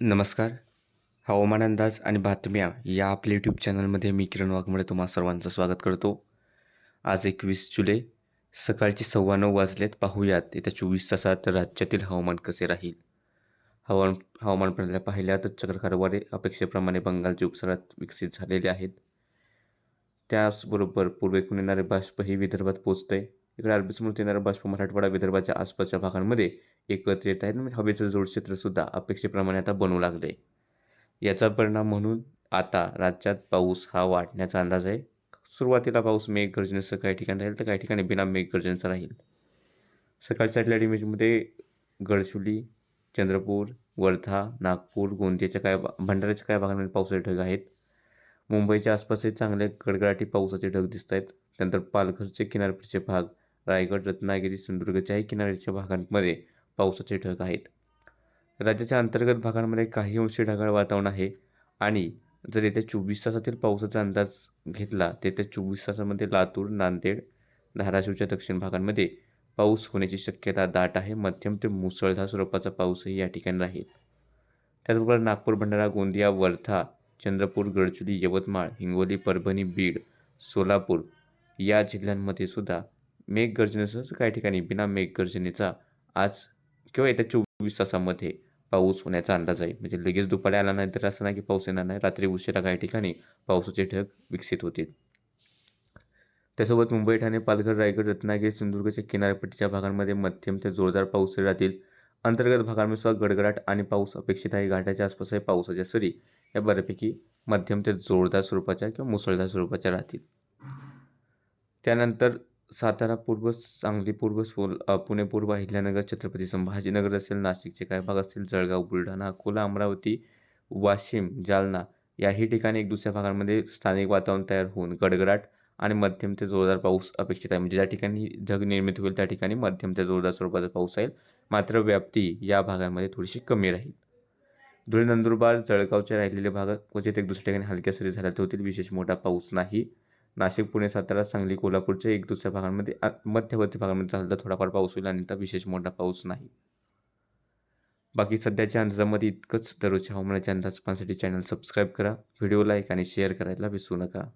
नमस्कार. हवामान अंदाज आणि बातम्या या आपल्या यूट्यूब चॅनलमध्ये मी किरण वाघमोडे तुम्हा सर्वांचं स्वागत करतो. आज एकवीस जुलै सकाळचे सव्वा नऊ वाजलेत. पाहूयात येत्या चोवीस तासात राज्यातील हवामान कसे राहील? हवामान हवामान प्रणाल्या पाहिल्या तर चक्रकारवारे अपेक्षेप्रमाणे बंगालच्या उपसागरात विकसित झालेले आहेत. त्याचबरोबर पूर्वेकडून येणारे बाष्प हे विदर्भात पोचत आहे इकडे अरबी समोर येणारं बाष्प मराठवाडा विदर्भाच्या आसपासच्या भागांमध्ये एकत्र येत आहेत. म्हणजे हवेचं जोडक्षेत्रसुद्धा अपेक्षेप्रमाणे आता बनू लागले याचा परिणाम म्हणून आता राज्यात पाऊस हा वाढण्याचा अंदाज आहे. सुरुवातीला पाऊस मेघगर्जनेसह काही ठिकाणी राहील तर काही ठिकाणी बिना मेघगर्जनेचा राहील. सकाळच्या सॅटेलाईट इमेजमध्ये गडचुली चंद्रपूर वर्धा नागपूर गोंदियाच्या काय भंडाऱ्याच्या काय भागांमध्ये पावसाचे ढग आहेत. मुंबईच्या आसपासही चांगले गडगडाटी पावसाचे ढग दिसत आहेत. त्यानंतर पालघरचे किनारपट्टीचे भाग रायगड रत्नागिरी सिंधुदुर्गच्याही किनाऱ्याच्या भागांमध्ये पावसाचे ढग आहेत. राज्याच्या अंतर्गत भागांमध्ये काही अंशी ढगाळ वातावरण आहे आणि जर येत्या चोवीस तासातील पावसाचा अंदाज घेतला तर येत्या चोवीस तासामध्ये लातूर नांदेड धाराशिवच्या दक्षिण भागांमध्ये पाऊस होण्याची शक्यता दाट आहे. मध्यम ते मुसळधार स्वरूपाचा पाऊसही या ठिकाणी राहील. त्याचबरोबर नागपूर भंडारा गोंदिया वर्धा चंद्रपूर गडचिरोली यवतमाळ हिंगोली परभणी बीड सोलापूर या जिल्ह्यांमध्ये सुद्धा मेघगर्जनेसह काही ठिकाणी बिना मेघगर्जनेचा आज किंवा येत्या चोवीस तासामध्ये पाऊस होण्याचा अंदाज आहे. म्हणजे लगेच दुपारी आला नाही तर असं नाही की पाऊस येणार नाही. रात्री उशिरा काही ठिकाणी पावसाचे ढग विकसित होतील. त्यासोबत मुंबई ठाणे पालघर रायगड रत्नागिरी सिंधुदुर्गच्या किनारपट्टीच्या भागांमध्ये मध्यम ते जोरदार पाऊस राहतील. अंतर्गत भागांमध्ये सुद्धा गडगडाट आणि पाऊस अपेक्षित आहे. घाटाच्या आसपासही पावसाच्या सरी या बऱ्यापैकी मध्यम ते जोरदार स्वरूपाच्या किंवा मुसळधार स्वरूपाच्या राहतील. त्यानंतर सातारा पूर्व सांगली पूर्व सोल पुणे पूर्व अहिल्यानगर छत्रपती संभाजीनगर असेल नाशिकचे काय भाग असतील जळगाव बुलढाणा अकोला अमरावती वाशिम जालना याही ठिकाणी एक दुसऱ्या भागांमध्ये स्थानिक वातावरण तयार होऊन गडगडाट आणि मध्यम ते जोरदार पाऊस अपेक्षित आहे. म्हणजे ज्या ठिकाणी ढग निर्मित होईल त्या ठिकाणी मध्यम ते जोरदार स्वरूपाचा पाऊस येईल. मात्र व्याप्ती या भागांमध्ये थोडीशी कमी राहील. धुळे नंदुरबार जळगावचे राहिलेले भाग क्वचित एक दुसऱ्या ठिकाणी हलक्या सरी झाल्या होतील विशेष मोठा पाऊस नाही. नाशिक पुणे सातारा सांगली कोल्हापूरच्या एक दुसऱ्या भागांमध्ये मध्यवर्ती भागांमध्ये झाला तर थोडाफार पाऊस होईल आणि विशेष मोठा पाऊस नाही. बाकी सध्याच्या अंदाजामध्ये इतकंच. दररोजच्या हवामानाच्या अंदाज पाहण्यासाठी चॅनल सबस्क्राईब करा. व्हिडिओ लाईक आणि शेअर करायला विसरू नका.